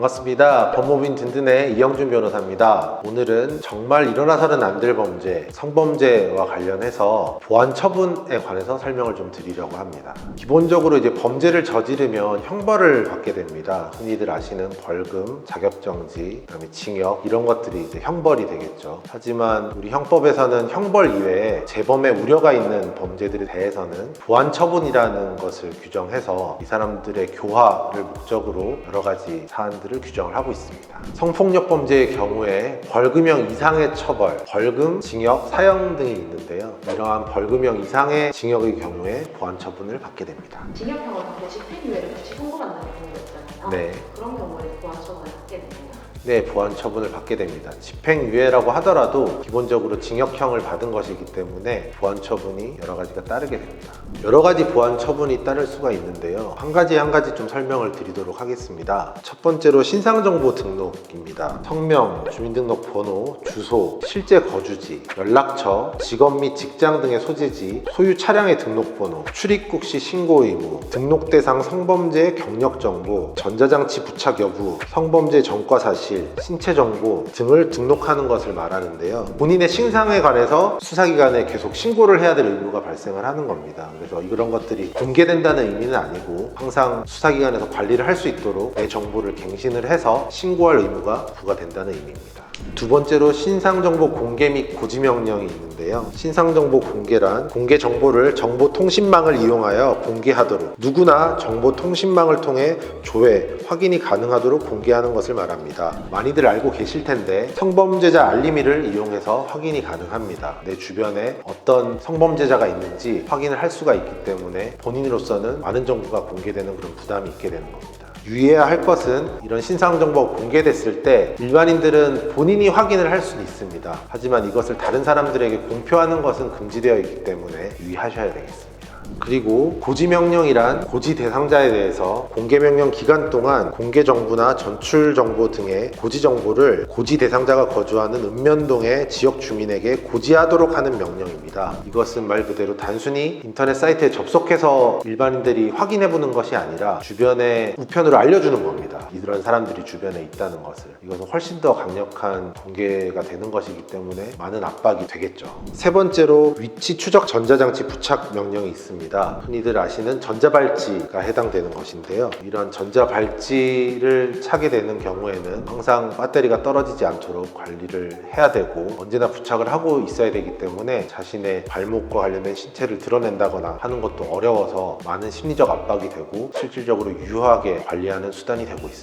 반갑습니다. 법무빈 든든의 이영준 변호사입니다. 오늘은 정말 일어나서는 안 될 범죄, 성범죄와 관련해서 보안 처분에 관해서 설명을 좀 드리려고 합니다. 기본적으로 이제 범죄를 저지르면 형벌을 받게 됩니다. 흔히들 아시는 벌금, 자격정지, 그다음에 징역 이런 것들이 이제 형벌이 되겠죠. 하지만 우리 형법에서는 형벌 이외에 재범의 우려가 있는 범죄들에 대해서는 보안 처분이라는 것을 규정해서 이 사람들의 교화를 목적으로 여러 가지 사안 들을 규정을 하고 있습니다. 성폭력 범죄의 경우에 벌금형 이상의 처벌, 벌금, 징역, 사형 등이 있는데요. 이러한 벌금형 이상의 징역의 경우에 보안 처분을 받게 됩니다. 징역형을 받고 집행유예를 같이 선고한다는 경우가 있잖아요. 네. 그런 경우에 보안 처분을 받게 되네요. 네, 보안 처분을 받게 됩니다. 집행유예라고 하더라도 기본적으로 징역형을 받은 것이기 때문에 보안 처분이 여러 가지가 따르게 됩니다. 여러 가지 보안 처분이 따를 수가 있는데요. 한 가지 한 가지 좀 설명을 드리도록 하겠습니다. 첫 번째로 신상정보 등록입니다. 성명, 주민등록번호, 주소, 실제 거주지, 연락처, 직업 및 직장 등의 소재지, 소유 차량의 등록번호, 출입국 시 신고 의무, 등록 대상 성범죄 경력 정보, 전자장치 부착 여부, 성범죄 전과 사실, 신체 정보 등을 등록하는 것을 말하는데요. 본인의 신상에 관해서 수사기관에 계속 신고를 해야 될 의무가 발생을 하는 겁니다. 그래서 이런 것들이 공개된다는 의미는 아니고 항상 수사기관에서 관리를 할 수 있도록 내 정보를 갱신을 해서 신고할 의무가 부과된다는 의미입니다. 두 번째로 신상정보 공개 및 고지 명령이 있는데요. 신상정보 공개란 공개 정보를 정보통신망을 이용하여 공개하도록 누구나 정보통신망을 통해 조회, 확인이 가능하도록 공개하는 것을 말합니다. 많이들 알고 계실 텐데 성범죄자 알림이를 이용해서 확인이 가능합니다. 내 주변에 어떤 성범죄자가 있는지 확인을 할 수가 있기 때문에 본인으로서는 많은 정보가 공개되는 그런 부담이 있게 되는 겁니다. 유의해야 할 것은 이런 신상 정보가 공개됐을 때 일반인들은 본인이 확인을 할 수는 있습니다. 하지만 이것을 다른 사람들에게 공표하는 것은 금지되어 있기 때문에 유의하셔야 되겠습니다. 그리고 고지 명령이란 고지 대상자에 대해서 공개 명령 기간 동안 공개 정보나 전출 정보 등의 고지 정보를 고지 대상자가 거주하는 읍면동의 지역 주민에게 고지하도록 하는 명령입니다. 이것은 말 그대로 단순히 인터넷 사이트에 접속해서 일반인들이 확인해 보는 것이 아니라 주변에 우편으로 알려주는 겁니다. 이런 사람들이 주변에 있다는 것을. 이것은 훨씬 더 강력한 공개가 되는 것이기 때문에 많은 압박이 되겠죠. 세 번째로 위치 추적 전자장치 부착 명령이 있습니다. 흔히들 아시는 전자발찌가 해당되는 것인데요. 이런 전자발찌를 차게 되는 경우에는 항상 배터리가 떨어지지 않도록 관리를 해야 되고 언제나 부착을 하고 있어야 되기 때문에 자신의 발목과 관련된 신체를 드러낸다거나 하는 것도 어려워서 많은 심리적 압박이 되고 실질적으로 유효하게 관리하는 수단이 되고 있습니다.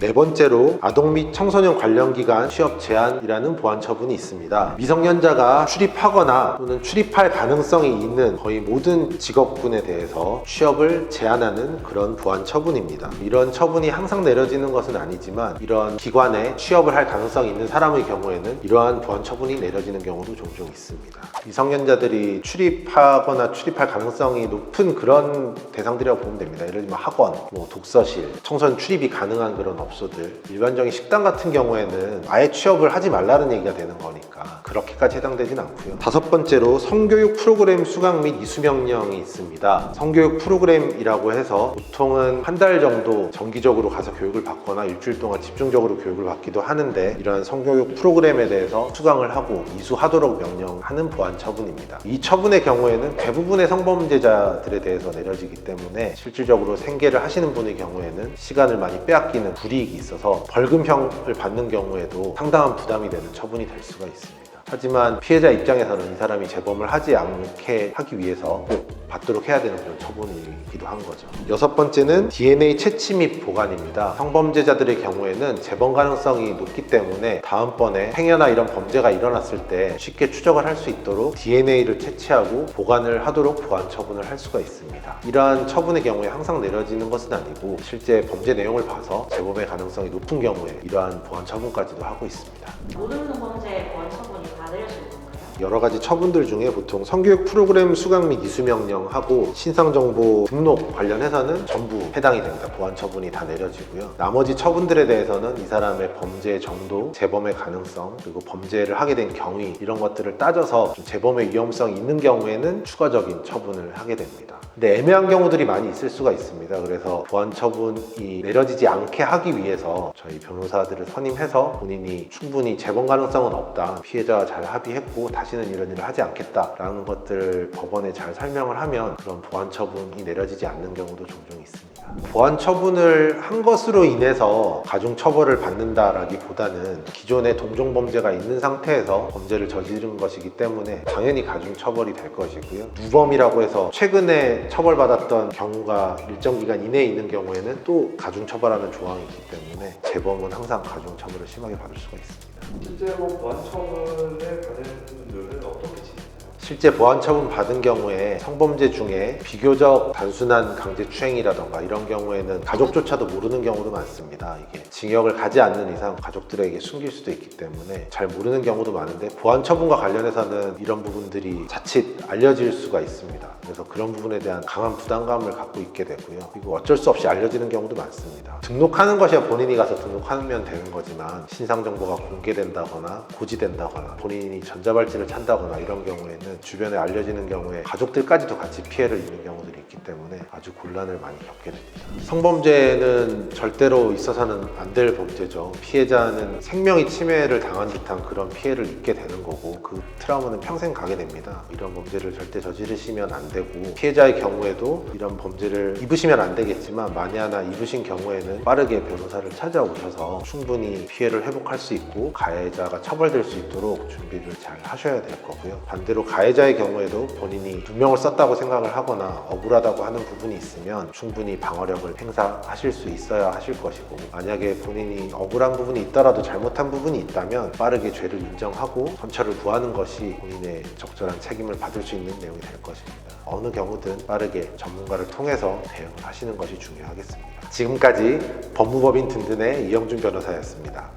네 번째로 아동 및 청소년 관련 기관 취업 제한이라는 보안 처분이 있습니다. 미성년자가 출입하거나 또는 출입할 가능성이 있는 거의 모든 직업군에 대해서 취업을 제한하는 그런 보안 처분입니다. 이런 처분이 항상 내려지는 것은 아니지만 이런 기관에 취업을 할 가능성이 있는 사람의 경우에는 이러한 보안 처분이 내려지는 경우도 종종 있습니다. 미성년자들이 출입하거나 출입할 가능성이 높은 그런 대상들이라고 보면 됩니다. 예를 들면 학원, 뭐 독서실, 청소년 출입이 가능한 그런 업소들, 일반적인 식당 같은 경우에는 아예 취업을 하지 말라는 얘기가 되는 거니까 그렇게까지 해당되진 않고요. 다섯 번째로 성교육 프로그램 수강 및 이수 명령이 있습니다. 성교육 프로그램이라고 해서 보통은 한 달 정도 정기적으로 가서 교육을 받거나 일주일 동안 집중적으로 교육을 받기도 하는데 이러한 성교육 프로그램에 대해서 수강을 하고 이수하도록 명령하는 보안 처분입니다. 이 처분의 경우에는 대부분의 성범죄자들에 대해서 내려지기 때문에 실질적으로 생계를 하시는 분의 경우에는 시간을 많이 빼앗기는 불이익이 있어서 벌금형을 받는 경우에도 상당한 부담이 되는 처분이 될 수가 있습니다. 하지만 피해자 입장에서는 이 사람이 재범을 하지 않게 하기 위해서 꼭 받도록 해야 되는 그런 처분이기도 한 거죠. 여섯 번째는 DNA 채취 및 보관입니다. 성범죄자들의 경우에는 재범 가능성이 높기 때문에 다음번에 행여나 이런 범죄가 일어났을 때 쉽게 추적을 할 수 있도록 DNA를 채취하고 보관을 하도록 보안 처분을 할 수가 있습니다. 이러한 처분의 경우에 항상 내려지는 것은 아니고 실제 범죄 내용을 봐서 재범의 가능성이 높은 경우에 이러한 보안 처분까지도 하고 있습니다. 모든 성범죄 보안 처분이 다 내려지는 건가요? 여러 가지 처분들 중에 보통 성교육 프로그램 수강 및 이수 명령하고 신상 정보 등록 관련해서는 전부 해당이 됩니다. 보안 처분이 다 내려지고요. 나머지 처분들에 대해서는 이 사람의 범죄 정도, 재범의 가능성, 그리고 범죄를 하게 된 경위 이런 것들을 따져서 좀 재범의 위험성이 있는 경우에는 추가적인 처분을 하게 됩니다. 근데 애매한 경우들이 많이 있을 수가 있습니다. 그래서 보안 처분이 내려지지 않게 하기 위해서 저희 변호사들을 선임해서 본인이 충분히 재범 가능성은 없다. 피해자와 잘 합의했고 다 시는 이런 일을 하지 않겠다라는 것들 법원에 잘 설명을 하면 그런 보안 처분이 내려지지 않는 경우도 종종 있습니다. 보안 처분을 한 것으로 인해서 가중 처벌을 받는다라기보다는 기존에 동종 범죄가 있는 상태에서 범죄를 저지른 것이기 때문에 당연히 가중 처벌이 될 것이고요. 누범이라고 해서 최근에 처벌받았던 경우가 일정 기간 이내에 있는 경우에는 또 가중 처벌하는 조항이 있기 때문에 재범은 항상 가중 처벌을 심하게 받을 수가 있습니다. 실제 뭐 보안 처분을 받은 분들은 어떻게 지내나요? 실제 보안 처분 받은 경우에 성범죄 중에 비교적 단순한 강제추행이라던가 이런 경우에는 가족조차도 모르는 경우도 많습니다. 이게 징역을 가지 않는 이상 가족들에게 숨길 수도 있기 때문에 잘 모르는 경우도 많은데 보안 처분과 관련해서는 이런 부분들이 자칫 알려질 수가 있습니다. 그래서 그런 부분에 대한 강한 부담감을 갖고 있게 되고요. 그리고 어쩔 수 없이 알려지는 경우도 많습니다. 등록하는 것이야 본인이 가서 등록하면 되는 거지만 신상 정보가 공개된다거나 고지된다거나 본인이 전자발찌를 찬다거나 이런 경우에는 주변에 알려지는 경우에 가족들까지도 같이 피해를 입는 경우들이 있기 때문에 아주 곤란을 많이 겪게 됩니다. 성범죄는 절대로 있어서는 안 될 범죄죠. 피해자는 생명이 침해를 당한 듯한 그런 피해를 입게 되는 거고 그 트라우마는 평생 가게 됩니다. 이런 범죄를 절대 저지르시면 안 되고 피해자의 경우에도 이런 범죄를 입으시면 안 되겠지만 만에 하나 입으신 경우에는 빠르게 변호사를 찾아오셔서 충분히 피해를 회복할 수 있고 가해자가 처벌될 수 있도록 준비를 잘 하셔야 될 거고요. 반대로 가해자의 경우에도 본인이 누명을 썼다고 생각을 하거나 억울하다고 하는 부분이 있으면 충분히 방어력을 행사하실 수 있어야 하실 것이고 만약에 본인이 억울한 부분이 있더라도 잘못한 부분이 있다면 빠르게 죄를 인정하고 선처를 구하는 것이 본인의 적절한 책임을 받을 수 있는 내용이 될 것입니다. 어느 경우든 빠르게 전문가를 통해서 대응을 하시는 것이 중요하겠습니다. 지금까지 법무법인 든든의 이영준 변호사였습니다.